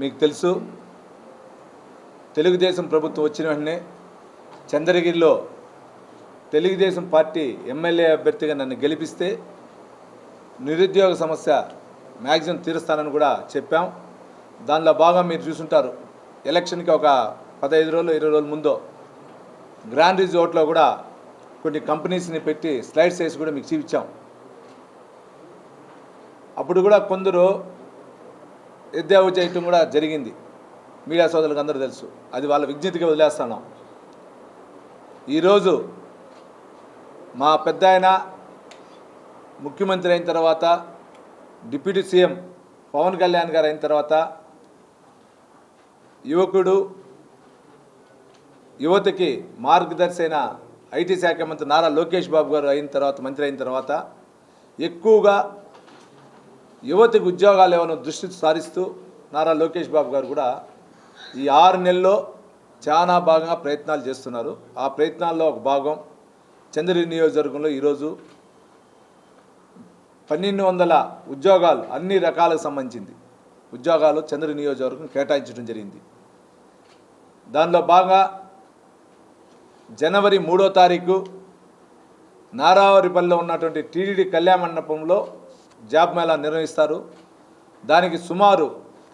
మీకు తెలుసు తెలుగుదేశం ప్రభుత్వం వచ్చిన వెంటనే చంద్రగిరిలో తెలుగుదేశం పార్టీ ఎమ్మెల్యే అభ్యర్థిగా నన్ను గెలిపిస్తే నిరుద్యోగ సమస్య మ్యాక్సిమం తీరుస్తానని కూడా చెప్పాం. దానిలో బాగా మీరు చూసుంటారు ఎలక్షన్కి ఒక పదహైదు రోజులు ఇరవై రోజుల ముందు గ్రాండ్ రిజోర్ట్లో కూడా కొన్ని కంపెనీస్ని పెట్టి స్లైడ్స్ వేసి కూడా మీకు చూపించాం. అప్పుడు కూడా కొందరు ఎద్దేవా చేయటం కూడా జరిగింది. మీడియా సోదరులకు అందరూ తెలుసు. అది వాళ్ళ విజ్ఞతగా వదిలేస్తున్నాం ఈరోజు మా పెద్ద ఆయన ముఖ్యమంత్రి అయిన తర్వాత డిప్యూటీ సీఎం పవన్ కళ్యాణ్ గారు అయిన తర్వాత యువకుడు యువతకి మార్గదర్శి అయిన ఐటీ శాఖ మంత్రి నారా లోకేష్ బాబు గారు అయిన తర్వాత మంత్రి అయిన తర్వాత ఎక్కువగా యువతకు ఉద్యోగాలు ఏమైనా దృష్టి సారిస్తూ నారా లోకేష్ బాబు గారు కూడా ఈ ఆరు నెలల్లో చాలా బాగా ప్రయత్నాలు చేస్తున్నారు. ఆ ప్రయత్నాల్లో ఒక భాగం చంద్రగిరి నియోజకవర్గంలో ఈరోజు పన్నెండు వందల ఉద్యోగాలు అన్ని రకాలకు సంబంధించింది. ఉద్యోగాలు చంద్రగిరి నియోజకవర్గం కేటాయించడం జరిగింది. దానిలో బాగా జనవరి మూడో తారీఖు నారావరిపల్లిలో ఉన్నటువంటి టీడీడీ కళ్యాణ మండపంలో జాబ్ మేళా నిర్వహిస్తారు. దానికి సుమారు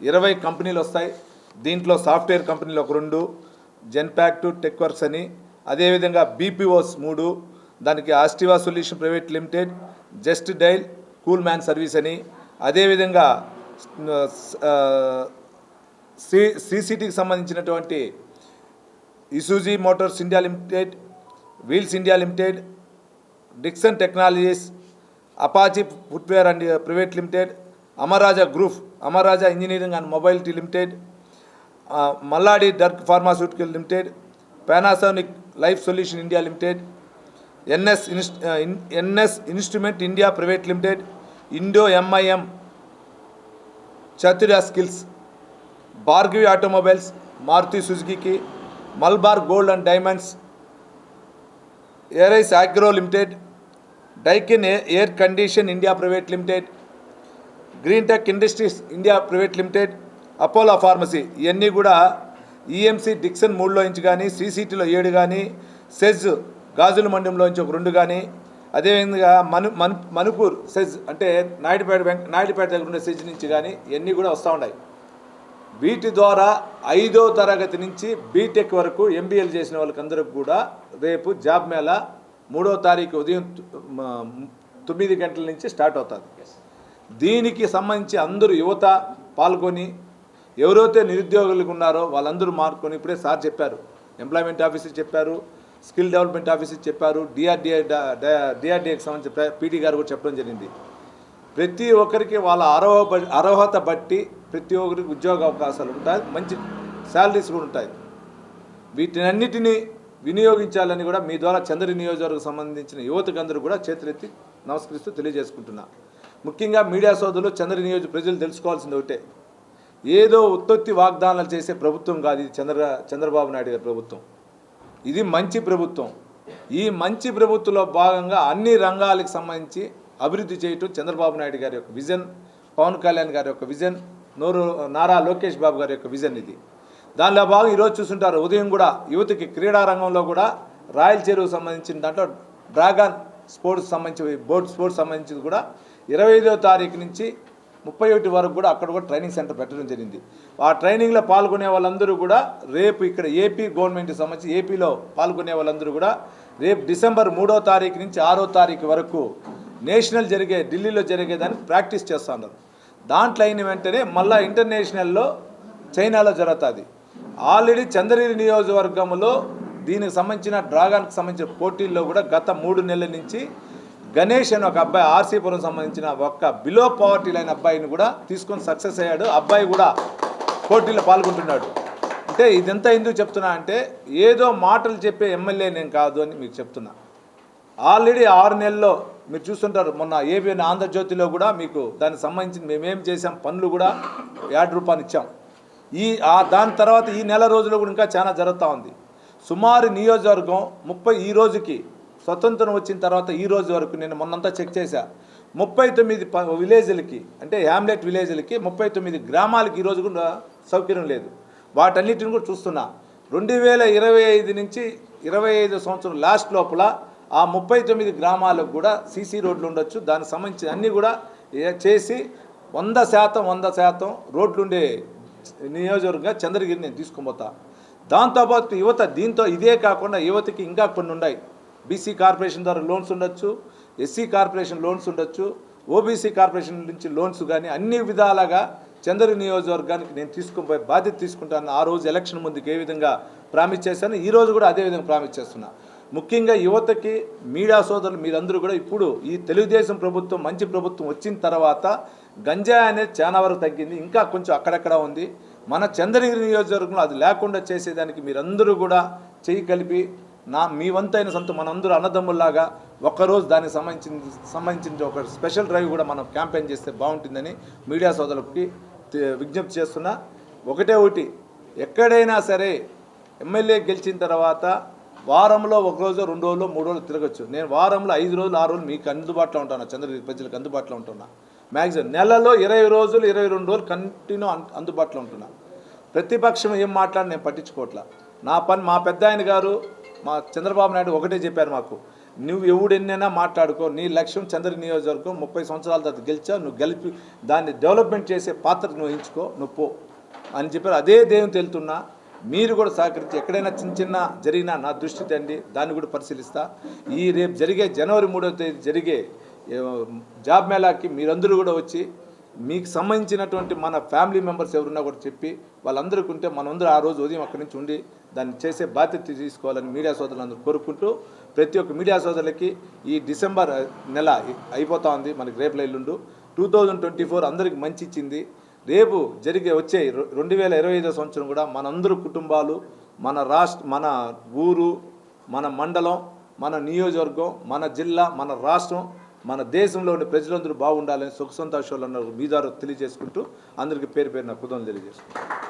ఇరవై కంపెనీలు వస్తాయి. దీంట్లో సాఫ్ట్వేర్ కంపెనీలు ఒక రెండు జెన్ప్యాక్ట్ టెక్వర్క్స్ అని. అదేవిధంగా బీపీఓస్ మూడు దానికి Astiva solution private limited just dial cool man service అని. అదేవిధంగా సి సిసిటీకి సంబంధించినటువంటి Isuzu motors India limited wheels India limited Dixon technologies Apache footwear and private limited Amaraja group Amaraja engineering and mobility limited Malladi drugs pharmaceutical limited Panasonic life solution India limited NS ఇన్స్ NS instrument India private limited Indo MIM Chaturya skills Bhargavi automobiles Maruti Suzuki Malabar gold and diamonds arise agro limited Daikin air condition India private limited green tech industries India private limited Apollo pharmacy ఇవన్నీ కూడా EMC Dixon మూడులో inch కానీ సీసీటీలో ఏడు కానీ SEZ గాజుల మండలంలో ఇంచి ఒక రెండు కానీ అదేవిధంగా మను మను మణిపూర్ సెజ్ అంటే నాయుడుపేట వెంక నాయుడుపేట దగ్గర ఉండే సెజ్ నుంచి కానీ ఇవన్నీ కూడా వస్తూ ఉన్నాయి. వీటి ద్వారా ఐదో తరగతి నుంచి బీటెక్ వరకు ఎంబీఏలు చేసిన వాళ్ళకందరికి కూడా రేపు జాబ్ మేళా మూడో తారీఖు ఉదయం తొమ్మిది గంటల నుంచి స్టార్ట్ అవుతుంది. దీనికి సంబంధించి అందరూ యువత పాల్గొని ఎవరైతే నిరుద్యోగులకు ఉన్నారో వాళ్ళందరూ మార్కొని ఇప్పుడే సార్ చెప్పారు. ఎంప్లాయ్మెంట్ ఆఫీసర్ చెప్పారు స్కిల్ డెవలప్మెంట్ ఆఫీసర్ చెప్పారు డిఆర్డిఏ డిఆర్డిఏకి సంబంధించి పీటీ గారు కూడా చెప్పడం జరిగింది. ప్రతి ఒక్కరికి వాళ్ళ అర్హ అర్హత బట్టి ప్రతి ఒక్కరికి ఉద్యోగ అవకాశాలు ఉంటాయి మంచి శాలరీస్ కూడా ఉంటాయి. వీటినన్నిటినీ వినియోగించాలని కూడా మీ ద్వారా చంద్ర నియోజకవర్గం సంబంధించిన యువతకు అందరూ కూడా చేతులెత్తి నమస్కరిస్తూ తెలియజేసుకుంటున్నా. ముఖ్యంగా మీడియా సోదరులు చంద్ర నియోజక ప్రజలు తెలుసుకోవాల్సింది ఒకటే. ఏదో ఉత్పత్తి వాగ్దానాలు చేసే ప్రభుత్వం కాదు ఇది చంద్ర చంద్రబాబు నాయుడు గారి ప్రభుత్వం. ఇది మంచి ప్రభుత్వం. ఈ మంచి ప్రభుత్వంలో భాగంగా అన్ని రంగాలకు సంబంధించి అభివృద్ధి చేయటం చంద్రబాబు నాయుడు గారి యొక్క విజన్ పవన్ కళ్యాణ్ గారి యొక్క విజన్ నోరు నారా లోకేష్ బాబు గారి యొక్క విజన్ ఇది. దానిలో భాగం ఈరోజు చూస్తుంటారు. ఉదయం కూడా యువతకి క్రీడా రంగంలో కూడా రాయల్ చెరువు సంబంధించిన దాంట్లో డ్రాగన్ స్పోర్ట్స్ సంబంధించి బోట్ స్పోర్ట్స్ సంబంధించి కూడా ఇరవై ఐదో తారీఖు నుంచి ముప్పై ఒకటి వరకు కూడా అక్కడ కూడా ట్రైనింగ్ సెంటర్ పెట్టడం జరిగింది. ఆ ట్రైనింగ్లో పాల్గొనే వాళ్ళందరూ కూడా రేపు ఇక్కడ ఏపీ గవర్నమెంట్కి సంబంధించి ఏపీలో పాల్గొనే వాళ్ళందరూ కూడా రేపు డిసెంబర్ మూడో తారీఖు నుంచి ఆరో తారీఖు వరకు నేషనల్ జరిగే ఢిల్లీలో జరిగేదానికి ప్రాక్టీస్ చేస్తున్నారు దాంట్లో అయిన వెంటనే మళ్ళీ ఇంటర్నేషనల్లో చైనాలో జరుగుతుంది. ఆల్రెడీ చంద్రగిరి నియోజకవర్గంలో దీనికి సంబంధించిన డ్రాగన్కి సంబంధించిన పోటీల్లో కూడా గత మూడు నెలల నుంచి గణేష్ అని ఒక అబ్బాయి ఆర్సీపురం సంబంధించిన ఒక్క బిలో పవర్టీ లైన్ అబ్బాయిని కూడా తీసుకొని సక్సెస్ అయ్యాడు. అబ్బాయి కూడా పోటీలో పాల్గొంటున్నాడు. అంటే ఇదంతా ఎందుకు చెప్తున్నా అంటే ఏదో మాటలు చెప్పే ఎమ్మెల్యే నేను కాదు అని మీకు చెప్తున్నా. ఆల్రెడీ ఆరు నెలల్లో మీరు చూస్తుంటారు మొన్న ఏబిఎన్ ఆంధ్రజ్యోతిలో కూడా మీకు దానికి సంబంధించి మేమేం చేసాం పనులు కూడా యాడ్ రూపాయలు ఇచ్చాం. ఈ ఆ దాని తర్వాత ఈ నెల రోజుల్లో కూడా ఇంకా చాలా జరుగుతూ ఉంది. సుమారు నియోజకవర్గం ముప్పై ఈ రోజుకి స్వతంత్రం వచ్చిన తర్వాత ఈ రోజు వరకు నేను మొన్నంతా చెక్ చేశా. ముప్పై తొమ్మిది ప- విలేజ్లకి అంటే హ్యామ్లెట్ విలేజ్లకి ముప్పై తొమ్మిది గ్రామాలకి ఈరోజు కూడా సౌకర్యం లేదు. వాటన్నిటిని కూడా చూస్తున్నా. రెండు వేల ఇరవై ఐదు నుంచి ఇరవై ఐదు సంవత్సరం లాస్ట్ లోపల ఆ ముప్పై తొమ్మిది గ్రామాలకు కూడా సీసీ రోడ్లు ఉండొచ్చు. దానికి సంబంధించి అన్నీ కూడా చేసి వంద శాతం వంద శాతం రోడ్లుండే నియోజకవర్గంగా చంద్రగిరి నేను తీసుకుపోతా. దాంతోపాటు యువత దీంతో ఇదే కాకుండా యువతకి ఇంకా కొన్ని ఉన్నాయి. బీసీ కార్పొరేషన్ ద్వారా లోన్స్ ఉండొచ్చు ఎస్సీ కార్పొరేషన్ లోన్స్ ఉండొచ్చు ఓబీసీ కార్పొరేషన్ నుంచి లోన్స్ కానీ అన్ని విధాలుగా చంద్ర నియోజకవర్గానికి నేను తీసుకుపోయి బాధ్యత తీసుకుంటాను ఆ రోజు ఎలక్షన్ ముందుకు ఏ విధంగా ప్రామిస్ చేశాను ఈ రోజు కూడా అదే విధంగా ప్రామిస్ చేస్తున్నా. ముఖ్యంగా యువతకి మీడియా సోదరులు మీరందరూ కూడా ఇప్పుడు ఈ తెలుగుదేశం ప్రభుత్వం మంచి ప్రభుత్వం వచ్చిన తర్వాత గంజాయి అనేది చాలా వరకు తగ్గింది. ఇంకా కొంచెం అక్కడక్కడ ఉంది. మన చంద్రగిరి నియోజకవర్గంలో అది లేకుండా చేసేదానికి మీరందరూ కూడా చేయి కలిపి నా మీ వంతైన సొంత మనందరూ అన్నదమ్ముల్లాగా ఒక్కరోజు దానికి సంబంధించిన సంబంధించిన ఒక స్పెషల్ డ్రైవ్ కూడా మనం క్యాంపెయిన్ చేస్తే బాగుంటుందని మీడియా సోదరులకి విజ్ఞప్తి చేస్తున్నా. ఒకటే ఒకటి ఎక్కడైనా సరే ఎమ్మెల్యే గెలిచిన తర్వాత వారంలో ఒక రోజు రెండు రోజులు మూడు రోజులు తిరగచ్చు. నేను వారంలో ఐదు రోజులు ఆరు రోజులు మీకు అందుబాటులో ఉంటాను చంద్రగిరి ప్రజలకు అందుబాటులో ఉంటున్నా. మ్యాక్సిమం నెలలో ఇరవై రోజులు ఇరవై రెండు రోజులు కంటిన్యూ అన్- అందుబాటులో ఉంటున్నా. ప్రతిపక్షం ఏం మాట్లాడి నేను పట్టించుకోవట్లా. నా పని మా పెద్ద ఆయన గారు మా చంద్రబాబు నాయుడు ఒకటే చెప్పారు మాకు. నువ్వు ఎవడెన్నైనా మాట్లాడుకో నీ లక్ష్యం చంద్ర నియోజకవర్గం ముప్పై సంవత్సరాల తర్వాత గెలిచావు నువ్వు గెలిపి దాన్ని డెవలప్మెంట్ చేసే పాత్ర నువ్వు ఎంచుకో నువ్వు పో అని చెప్పారు. అదే దేవుని తెలుతున్నా మీరు కూడా సహకరించి ఎక్కడైనా చిన్న చిన్న జరిగినా నా దృష్టి తండి దాన్ని కూడా పరిశీలిస్తా. ఈ రేపు జరిగే జనవరి మూడో తేదీ జరిగే జాబ్ మేళాకి మీరందరూ కూడా వచ్చి మీకు సంబంధించినటువంటి మన ఫ్యామిలీ మెంబర్స్ ఎవరున్నా కూడా చెప్పి వాళ్ళందరికీ ఉంటే మనందరూ ఆ రోజు ఉదయం అక్కడి నుంచి ఉండి దాన్ని చేసే బాధ్యత తీసుకోవాలని మీడియా సోదరులందరూ కోరుకుంటూ ప్రతి ఒక్క మీడియా సోదరులకి ఈ డిసెంబర్ నెల అయిపోతా ఉంది మనకి రేపు ఎల్లుండు. టూ థౌజండ్ ట్వంటీ ఫోర్ అందరికి మంచి ఇచ్చింది. రేపు జరిగే వచ్చే రెండు వేల ఇరవై ఐదో సంవత్సరం కూడా మనందరూ కుటుంబాలు మన రాష్ట్ర మన ఊరు మన మండలం మన నియోజకవర్గం మన జిల్లా మన రాష్ట్రం మన దేశంలో ఉండే ప్రజలందరూ బాగుండాలని సుఖ సంతోషాలు అన్న మీ తెలియజేసుకుంటూ అందరికీ పేరు పేరున కుదం తెలియజేసుకుంటాం